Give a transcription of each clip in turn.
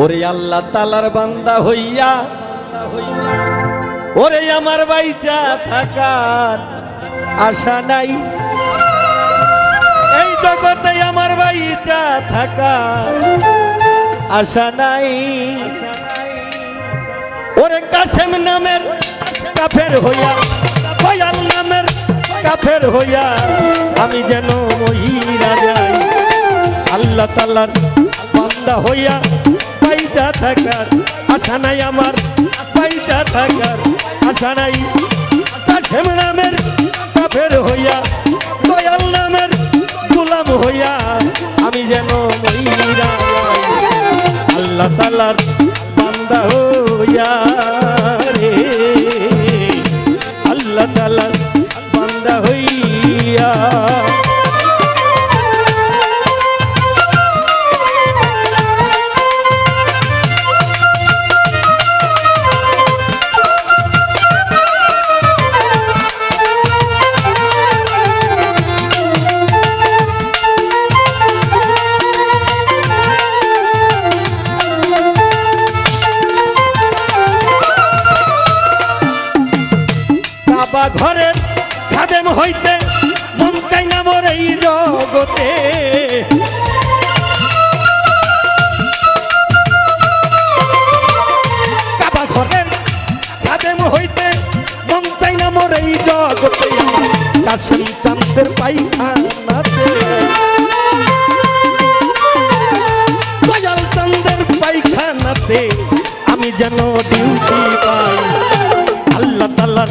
ওরে আল্লাহ তালার বান্দা হইয়া, ওরে আমার বাইচা থাকার আশা নাই। এই জগতে আমার বাইচা থাকার আশা নাই। ওরে কাশেম নামের কাফের হইয়া কয়াল নামের কাফের হইয়া, আমি যেন মহিলা যাই। আল্লাহ তালার বান্দা হইয়া পাইজা থাকার আশা নাই আমার, পয়সা থাকার আশা নাই। কাশেম নামের কাফের হইয়া, দয়াল নামের গোলাম হইয়া, আমি যেন আল্লাহ তালার কাবা ঘরের খাদেম হইতে মন চাই না মোর এই জগতে। কাবা ঘরের খাদেম হইতে মন চাই না মোর জগতে। কাশেম চান্দের পাইখানাতে চান্দের পাইখানাতে আমি যেন ডিউটি পাই। আল্লাহ তাল্লার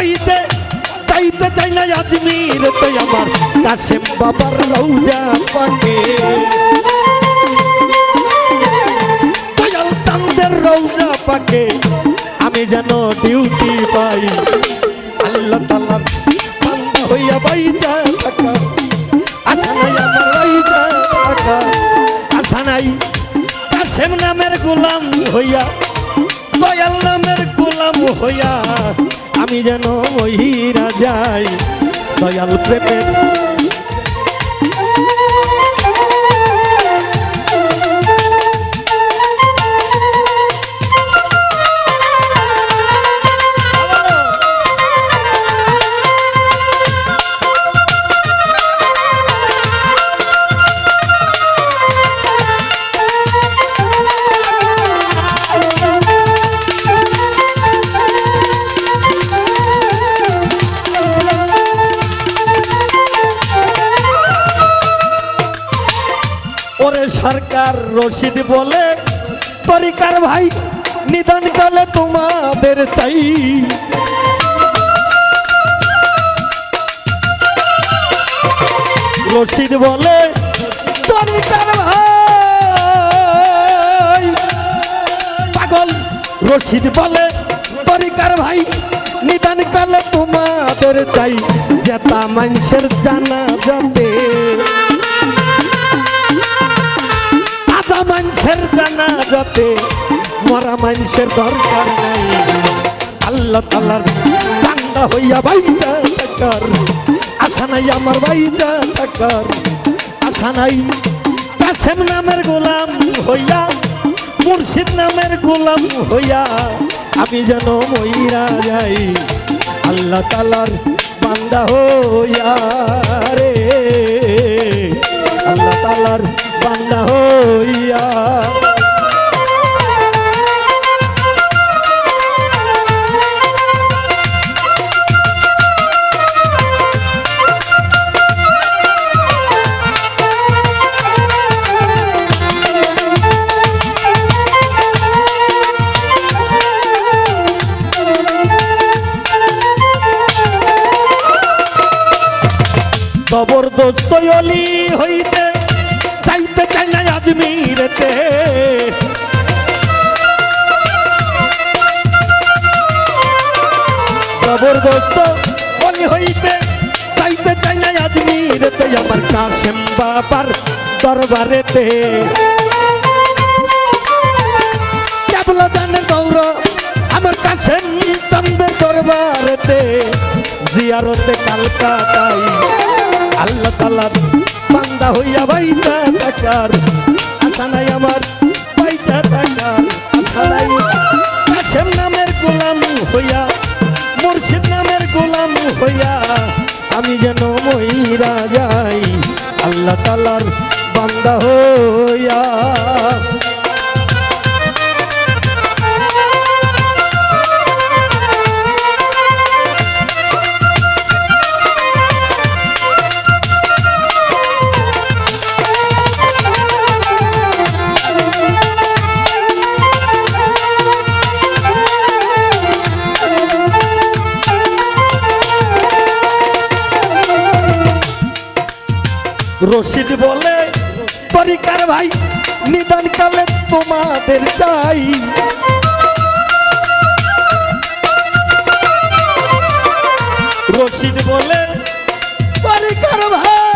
হইতে চাইতে চাই না আজমিরেতে আমার। কাশেম বাবার রৌজা পাকে। দয়াল চান্দের রৌজা পাকে। আমি যেন ডিউটি পাই। আল্লাহ তালার হইয়া বাইজা আশা নাই আমার নাই কাশেম নামের গোলাম হইয়া। দয়াল নামের গোলাম হইয়া। আমি যেন মহিরা যাই দয়াল প্রেমের সরকার রশিদ বলে তরিকার ভাই, নিদান কালে তোমাদের চাই। রশিদ বলে তরিকার ভাই। পাগল, রশিদ বলে তরিকার ভাই, নিদান কালে তোমাদের চাই। জেতা মানুষের জানা যাবে। মানুষের জানা যাতে, মরা মানুষের দরকার নাই। আল্লাহ তালার বান্দা হইয়া বাইজা থাকার, আশা নাই আমার বাইজা থাকার। আশা নাই কাশেম নামের গোলাম হইয়া, মুর্শিদ নামের গোলাম হইয়া আমি যেন মইরা যাই। আল্লাহ তালার বান্দা হইয়া রে। অলি হইতে চাইতে চাই না আজমিরেতে। জবরদস্ত অলি হইতে চাইতে চাই না আজমিরেতে, আমার কাশেম বাবার দরবারেতে। কেবল জানে গৌর আমার কাশেম চন্দ্রের দরবারেতে। জিয়ারতে কালকাতাই আল্লাহ তালার বান্দা হইয়া বাইতা থাকার আশা নাই আমার, বাইচা থাকার আশা নাই কাশেম নামের গোলাম হইয়া, মুর্শিদ নামের গোলাম হইয়া আমি যেন মহিরা যাই। আল্লাহ তালার বান্দা হইয়া ভাই নিদান কালে তোমাদের চাই। রশিদ বলে তরিকার ভাই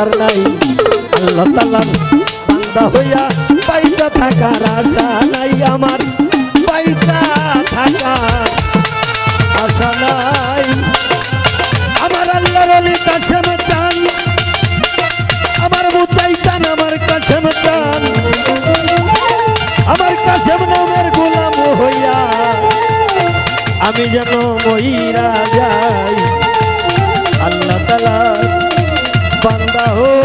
দরকার নাই। আল্লাহ বান্দা হইয়া পাইতা থাকার আশা নাই আমার। পাইতা থাকার আশা নাই। আমার আল্লাহর চান। আমার মুচাই চান আমার কাশেম চান। আমার কাশেম নামের গোলাম হইয়া আমি যেন মহিরা বান্দা